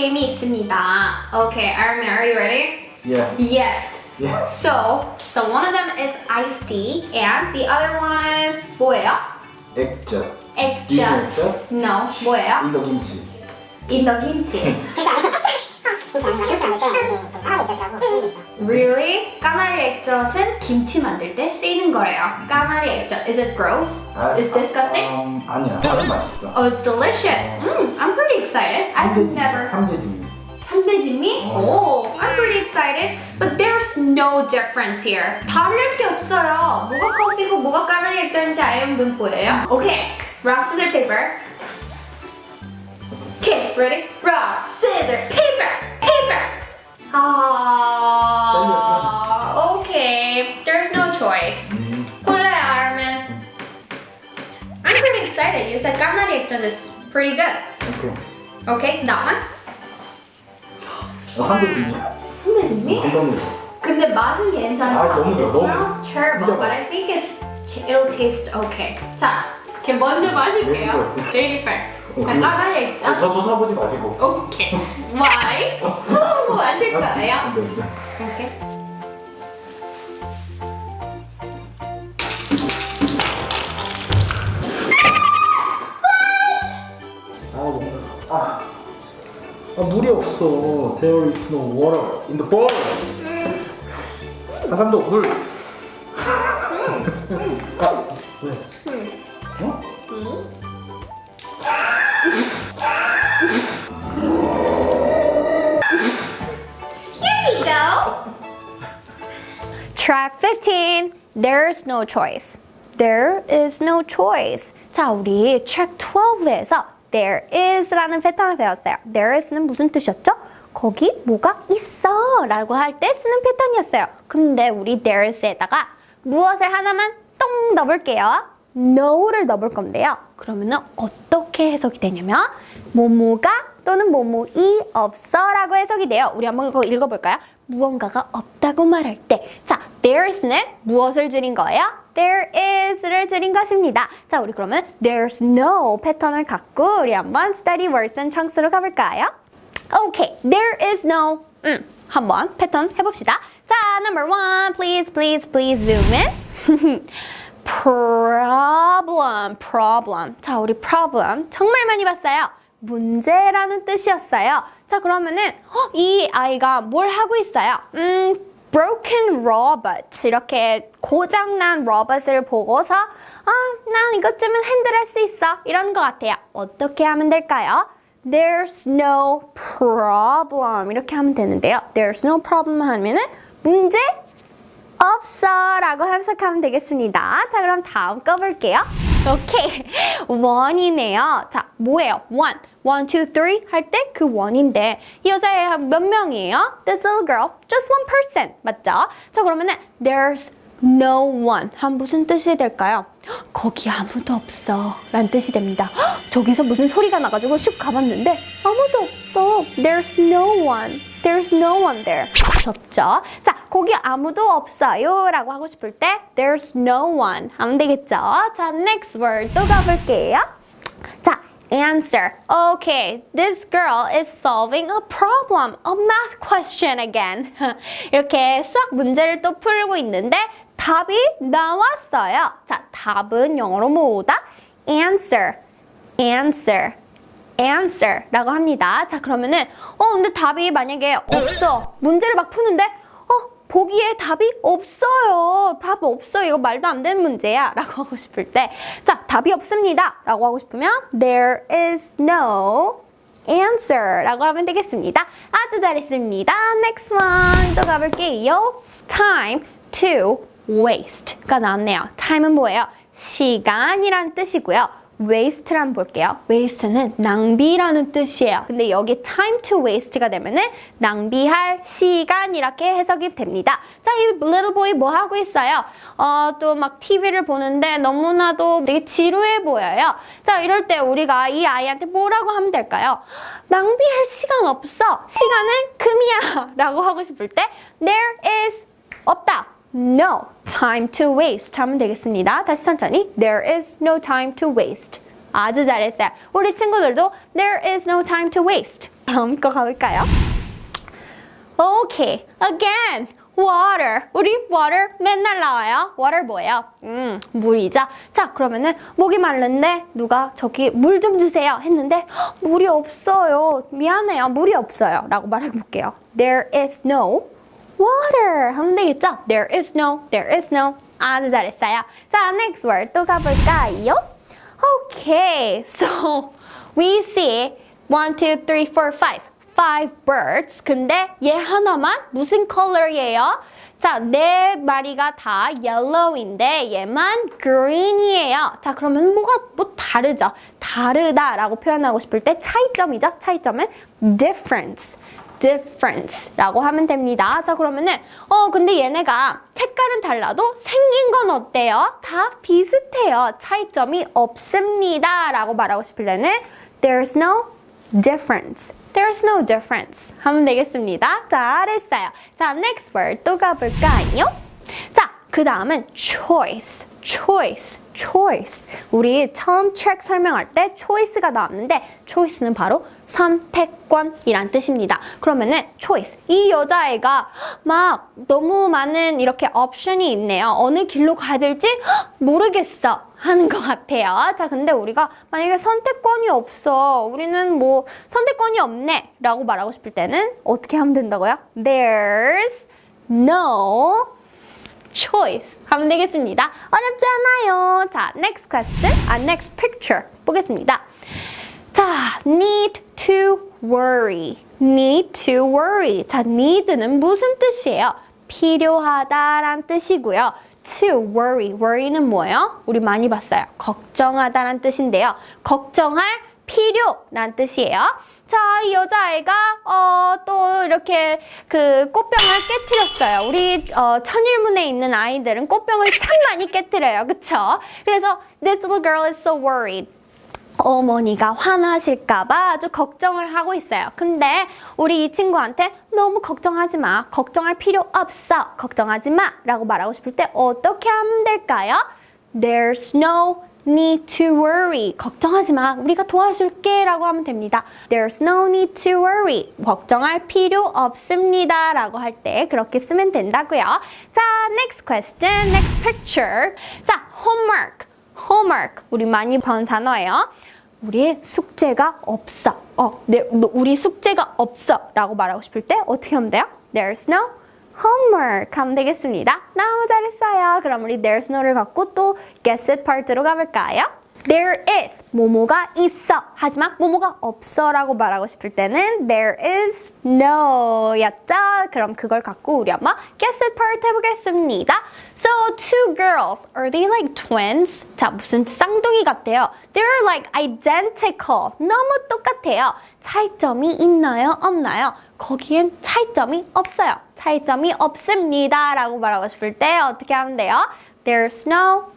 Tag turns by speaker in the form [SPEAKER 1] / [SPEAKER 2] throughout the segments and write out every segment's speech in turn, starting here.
[SPEAKER 1] 게임이 있습니다. Okay, Armin, are you ready?
[SPEAKER 2] Yes.
[SPEAKER 1] Yes.
[SPEAKER 2] Yes.
[SPEAKER 1] So, the one of them is iced tea and the other one is 뭐예요?
[SPEAKER 2] 액젓.
[SPEAKER 1] 액젓.
[SPEAKER 2] 액젓?
[SPEAKER 1] No, 뭐예요?
[SPEAKER 2] 인도 김치.
[SPEAKER 1] 인도 김치. Really? 까나리 액젓은 김치 만들 때 쓰이는 거래요. 까나리 액젓. Is it gross?
[SPEAKER 2] 아,
[SPEAKER 1] Is disgusting?
[SPEAKER 2] 음, 아니야. 아주 맛있어.
[SPEAKER 1] Oh, it's delicious. Mm, I'm pretty excited. I've
[SPEAKER 2] 삼대진미,
[SPEAKER 1] never.
[SPEAKER 2] 삼대진미.
[SPEAKER 1] 삼대진미?
[SPEAKER 2] 어.
[SPEAKER 1] Oh, I'm pretty excited. But there's no difference here. 다를 게 없어요. 뭐가 커피고 뭐가 까나리 액젓인지 아는 분 보여요? Okay, rock, scissors, paper. Okay, ready? Rock, scissors, paper, paper. Ah, okay. There's no choice.
[SPEAKER 2] 음,
[SPEAKER 1] 골라요, Armin. I'm pretty excited. You said 까나리 액젓 is pretty good.
[SPEAKER 2] 오케이.
[SPEAKER 1] Okay, that one.
[SPEAKER 2] 어, 삼대진미.
[SPEAKER 1] 삼대진미?
[SPEAKER 2] 건강해서.
[SPEAKER 1] 근데 맛은 괜찮아.
[SPEAKER 2] 아, 너무 좋아,
[SPEAKER 1] It
[SPEAKER 2] 너무
[SPEAKER 1] smells terrible,
[SPEAKER 2] 진짜
[SPEAKER 1] but I think it's it'll taste okay. 자, 이렇게 먼저 마실게요.
[SPEAKER 2] Lady first.
[SPEAKER 1] Lady first.
[SPEAKER 2] 어,
[SPEAKER 1] 자,
[SPEAKER 2] 그리고-
[SPEAKER 1] 까나리
[SPEAKER 2] 어,
[SPEAKER 1] 액젓.
[SPEAKER 2] 저, 저 사보지 마시고.
[SPEAKER 1] 오케이. Why? 서로 마실 거예요.
[SPEAKER 2] 네, 네.
[SPEAKER 1] 오케이.
[SPEAKER 2] 아, 물이 없어. There is no water in the bowl. 상감도 물. 아, 왜? 어?
[SPEAKER 1] Here you go. Track 15. There's no choice. There is no choice. 자, 우리 track 12에서 there is라는 패턴을 배웠어요. there is는 무슨 뜻이었죠? 거기 뭐가 있어 라고 할 때 쓰는 패턴이었어요. 근데 우리 there is에다가 무엇을 하나만 똥 넣어볼게요. no를 넣어볼 건데요. 그러면은 어떻게 해석이 되냐면 뭐뭐가 또는 뭐뭐이 없어라고 해석이 돼요. 우리 한번 이거 읽어볼까요? 무언가가 없다고 말할 때, 자, there's는 무엇을 줄인 거예요? There is를 줄인 것입니다. 자, 우리 그러면 there's no 패턴을 갖고 우리 한번 study words and chunks로 가볼까요? Okay, there is no. 음, 한번 패턴 해봅시다. 자, number one, please, please, please zoom in. problem, problem. 자, 우리 problem 정말 많이 봤어요. 문제라는 뜻이었어요. 자, 그러면은 어, 이 아이가 뭘 하고 있어요? 음, broken robot 이렇게 고장난 로봇을 보고서 아, 난 이것쯤은 핸들할 수 있어 이런 것 같아요. 어떻게 하면 될까요? There's no problem 이렇게 하면 되는데요. There's no problem 하면은 문제 없어 라고 해석하면 되겠습니다. 자, 그럼 다음 거 볼게요. 오케이. 원이네요. 자, 뭐예요? one. One, two, three 할 때 그 원인데 이 여자애 몇 명이에요? This little girl, just one person. 맞죠? 자, 그러면은 there's no one. 한 무슨 뜻이 될까요? 헉, 거기 아무도 없어. 라는 뜻이 됩니다. 헉, 저기서 무슨 소리가 나가지고 슉 가봤는데 아무도 없어. There's no one. There's no one there. 무섭죠? 자, 거기 아무도 없어요. 라고 하고 싶을 때 There's no one 하면 되겠죠? 자, next word 또 가볼게요. 자, answer. Okay, this girl is solving a problem, a math question again. 이렇게 수학 문제를 또 풀고 있는데 답이 나왔어요. 자, 답은 영어로 뭐다? answer, answer. answer 라고 합니다. 자, 그러면은, 어, 근데 답이 만약에 없어. 문제를 막 푸는데, 어, 보기에 답이 없어요. 답 없어. 이거 말도 안 되는 문제야. 라고 하고 싶을 때, 자, 답이 없습니다. 라고 하고 싶으면, there is no answer 라고 하면 되겠습니다. 아주 잘했습니다. next one. 또 가볼게요. time to waste가 나왔네요. time은 뭐예요? 시간이란 뜻이고요. Waste란 볼게요. waste는 낭비라는 뜻이에요. 근데 여기 time to waste가 되면은 낭비할 시간 이렇게 해석이 됩니다. 자, 이 little boy 뭐 하고 있어요? 어, 또 막 TV를 보는데 너무나도 되게 지루해 보여요. 자, 이럴 때 우리가 이 아이한테 뭐라고 하면 될까요? 낭비할 시간 없어. 시간은 금이야. 라고 하고 싶을 때 there is 없다. No time to waste 하면 되겠습니다. 다시 천천히. There is no time to waste. 아주 잘했어요. 우리 친구들도 there is no time to waste. 다음 거 가볼까요? Okay, again, water. 우리 water 맨날 나와요. water 뭐예요? 음, 물이죠. 자, 그러면은 목이 마른데 누가 저기 물 좀 주세요 했는데 "헉, 물이 없어요. 미안해요. 물이 없어요. 라고 말해 볼게요. There is no water. 하면 되겠죠? There is no, there is no. 아주 잘했어요. 자, next word 또 가볼까요? Okay, so we see one, two, three, four, five. five birds. 근데 얘 하나만 무슨 컬러예요? 자, 네 마리가 다 yellow인데 얘만 green이에요. 자, 그러면 뭐가 뭐 다르죠? 다르다라고 표현하고 싶을 때 차이점이죠. 차이점은 difference. Difference라고 하면 됩니다. 자, 그러면은 어, 근데 얘네가 색깔은 달라도 생긴 건 어때요? 다 비슷해요. 차이점이 없습니다 라고 말하고 싶을 때는 there's no difference. There's no difference. 하면 되겠습니다. 잘했어요. 자, next word 또 가볼까요? 자, 그 다음은 choice. Choice. choice. 우리 처음 책 설명할 때 choice가 나왔는데 choice는 바로 선택권이란 뜻입니다. 그러면은 choice. 이 여자애가 막 너무 많은 이렇게 옵션이 있네요. 어느 길로 가야 될지 모르겠어. 하는 것 같아요. 자, 근데 우리가 만약에 선택권이 없어. 우리는 뭐 선택권이 없네. 라고 말하고 싶을 때는 어떻게 하면 된다고요? There's no choice 하면 되겠습니다. 어렵지 않아요. 자, next question, 아, next picture 보겠습니다. 자, need to worry, need to worry. 자, need는 무슨 뜻이에요? 필요하다란 뜻이고요. to worry, worry는 뭐예요? 우리 많이 봤어요. 걱정하다란 뜻인데요. 걱정할 필요란 뜻이에요. 자, 이 여자아이가 어, 또 이렇게 그 꽃병을 깨뜨렸어요. 우리 어, 천일문에 있는 아이들은 꽃병을 참 많이 깨뜨려요. 그쵸? 그래서 this little girl is so worried. 어머니가 화나실까봐 아주 걱정을 하고 있어요. 근데 우리 이 친구한테 너무 걱정하지 마. 걱정할 필요 없어. 걱정하지 마. 라고 말하고 싶을 때 어떻게 하면 될까요? There's no need to worry. 걱정하지 마. 우리가 도와줄게. 라고 하면 됩니다. There's no need to worry. 걱정할 필요 없습니다. 라고 할 때 그렇게 쓰면 된다고요. 자, next question, next picture. 자, homework. homework. 우리 많이 본 단어예요. 우리의 숙제가 없어. 어, 네, 너- 우리 숙제가 없어. 라고 말하고 싶을 때 어떻게 하면 돼요? There's no homework 하면 되겠습니다. 너무 잘했어요. 그럼 우리 there's no를 갖고 또 guess it part로 가볼까요? There is 뭐뭐가 있어 하지만 뭐뭐가 없어 라고 말하고 싶을 때는 there is no 였죠? 그럼 그걸 갖고 우리 한번 guess it part 해보겠습니다. So two girls, are they like twins? 자 무슨 쌍둥이 같아요. They're like identical. 너무 똑같아요. 차이점이 있나요? 없나요? 거기엔 차이점이 없어요. 차이점이 없습니다. 라고 말하고 싶을 때 어떻게 하면 돼요? There's no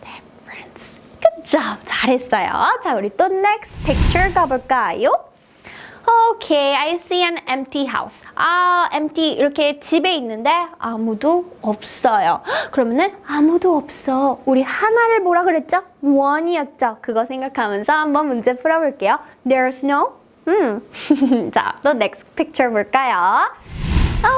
[SPEAKER 1] difference. Good job. 잘했어요. 자, 우리 또 next picture 가볼까요? Okay, I see an empty house. 아, empty 이렇게 집에 있는데 아무도 없어요. 그러면은 아무도 없어. 우리 하나를 뭐라 그랬죠? one이었죠. 그거 생각하면서 한번 문제 풀어볼게요. There's no. 음. 자, 또 next picture 볼까요?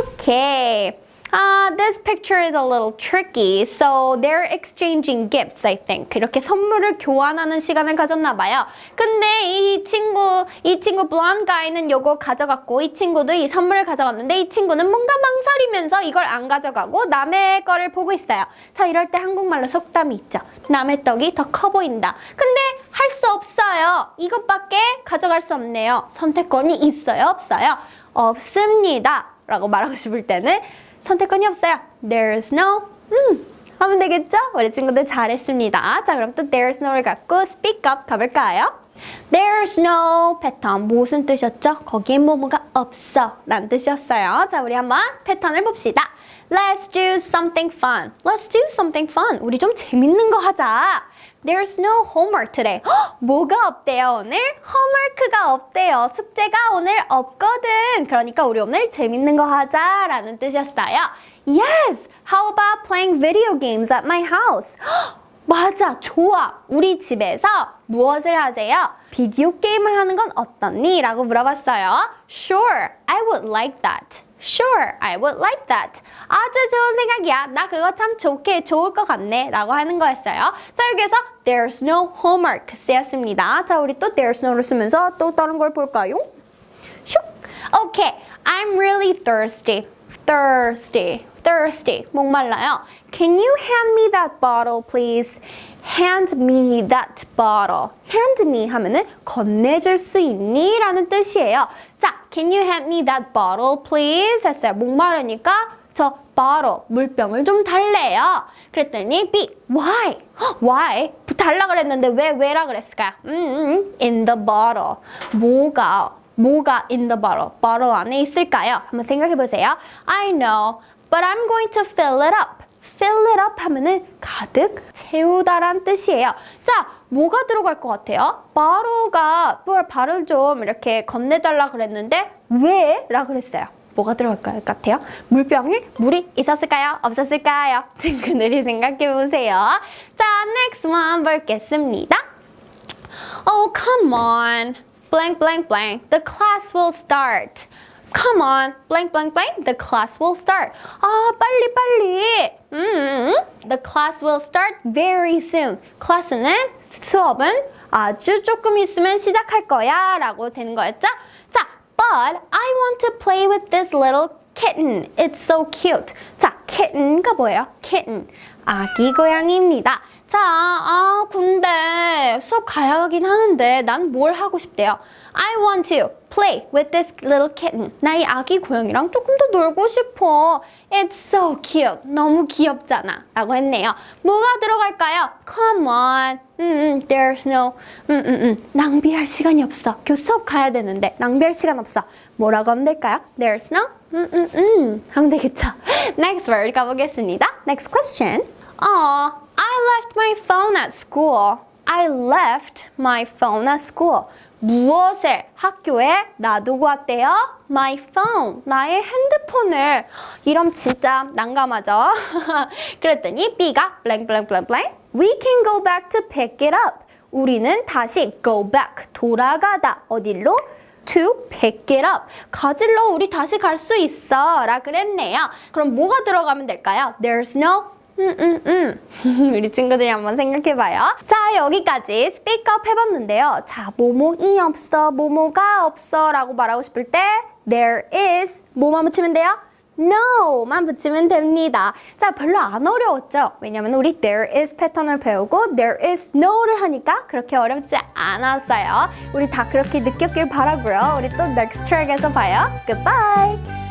[SPEAKER 1] Okay. Uh, this picture is a little tricky. So they're exchanging gifts, I think. 이렇게 선물을 교환하는 시간을 가졌나 봐요. 근데 이 친구, 이 친구 blonde guy는 요거 가져갔고 이 친구도 이 선물을 가져갔는데 이 친구는 뭔가 망설이면서 이걸 안 가져가고 남의 거를 보고 있어요. 자, 이럴 때 한국말로 속담이 있죠. 남의 떡이 더 커 보인다. 근데 할 수 없어요. 이것밖에 가져갈 수 없네요. 선택권이 있어요, 없어요? 없습니다. 라고 말하고 싶을 때는 선택권이 없어요. There's no. 음, 하면 되겠죠? 우리 친구들 잘했습니다. 자, 그럼 또 there's no를 갖고 speak up 가볼까요? There's no 패턴 무슨 뜻이었죠? 거기에 뭐뭐가 없어 라는 뜻이었어요. 자, 우리 한번 패턴을 봅시다. Let's do something fun. Let's do something fun. 우리 좀 재밌는 거 하자. There's no homework today. 헉, 뭐가 없대요 오늘? homework가 없대요. 숙제가 오늘 없거든. 그러니까 우리 오늘 재밌는 거 하자라는 뜻이었어요. Yes. How about playing video games at my house? 헉, 맞아, 좋아. 우리 집에서 무엇을 하세요? 비디오 게임을 하는 건 어떻니? 라고 물어봤어요. Sure, I would like that. Sure, I would like that. 아주 좋은 생각이야. 나 그거 참 좋게 좋을 것 같네. 라고 하는 거였어요. 자, 여기에서 there's no homework 쓰였습니다. 자, 우리 또 there's no를 쓰면서 또 다른 걸 볼까요? 슉. Okay, I'm really thirsty. Thirsty. Thirsty. 목말라요. Can you hand me that bottle, please? Hand me that bottle. Hand me 하면은 건네줄 수 있니? 라는 뜻이에요. 자, can you hand me that bottle, please? 했어요. 목마르니까 저 bottle, 물병을 좀 달래요. 그랬더니 B, why? 헉, why? 달라 그랬는데 왜, 왜라 그랬을까요? 음, 음, in the bottle. 뭐가, 뭐가 in the bottle? bottle 안에 있을까요? 한번 생각해 보세요. I know, but I'm going to fill it up. fill it up 하면은 가득 채우다란 뜻이에요. 자, 뭐가 들어갈 것 같아요? 바로가 뭘 발을 좀 이렇게 건네달라 그랬는데 왜? 라 그랬어요. 뭐가 들어갈 것 같아요? 물병에 물이 있었을까요? 없었을까요? 친구들이 생각해 보세요. 자, next one 보겠습니다. Oh, come on. Blank, blank, blank. The class will start. Come on. Blank, blank, blank. The class will start. 아, 빨리, 빨리. 음, the class will start very soon. 클래스는 수업은 아주 조금 있으면 시작할 거야. 라고 되는 거였죠? 자, but I want to play with this little kitten. It's so cute. 자, kitten가 뭐예요? kitten. 아기 고양이입니다. 자, 아, 근데 수업 가야 하긴 하는데 난 뭘 하고 싶대요? I want to play with this little kitten. 나 이 아기 고양이랑 조금 더 놀고 싶어. It's so cute. 너무 귀엽잖아. 라고 했네요. 뭐가 들어갈까요? Come on. 음, 음, there's no. 음, 음, 음. 낭비할 시간이 없어. 교 수업 가야 되는데 낭비할 시간 없어. 뭐라고 하면 될까요? There's no. 음, 음, 음. 하면 되겠죠. Next word 가보겠습니다. Next question. Aw, I left my phone at school. I left my phone at school. 무엇을 학교에 놔두고 왔대요? My phone. 나의 핸드폰을. 이러면 진짜 난감하죠? 그랬더니 B가 blank blank blank blank. We can go back to pick it up. 우리는 다시 go back. 돌아가다. 어디로? to pick it up. 가질러 우리 다시 갈 수 있어. 라 그랬네요. 그럼 뭐가 들어가면 될까요? There's no 음, 음, 음. 우리 친구들이 한번 생각해봐요. 자, 여기까지 up 해봤는데요. 자, 뭐뭐이 없어, 뭐뭐가 없어 라고 말하고 싶을 때 there is 뭐만 붙이면 돼요? no만 붙이면 됩니다. 자, 별로 안 어려웠죠? 왜냐면 우리 there is 패턴을 배우고 there is no를 하니까 그렇게 어렵지 않았어요. 우리 다 그렇게 느꼈길 바라고요. 우리 또 next track에서 봐요. Goodbye!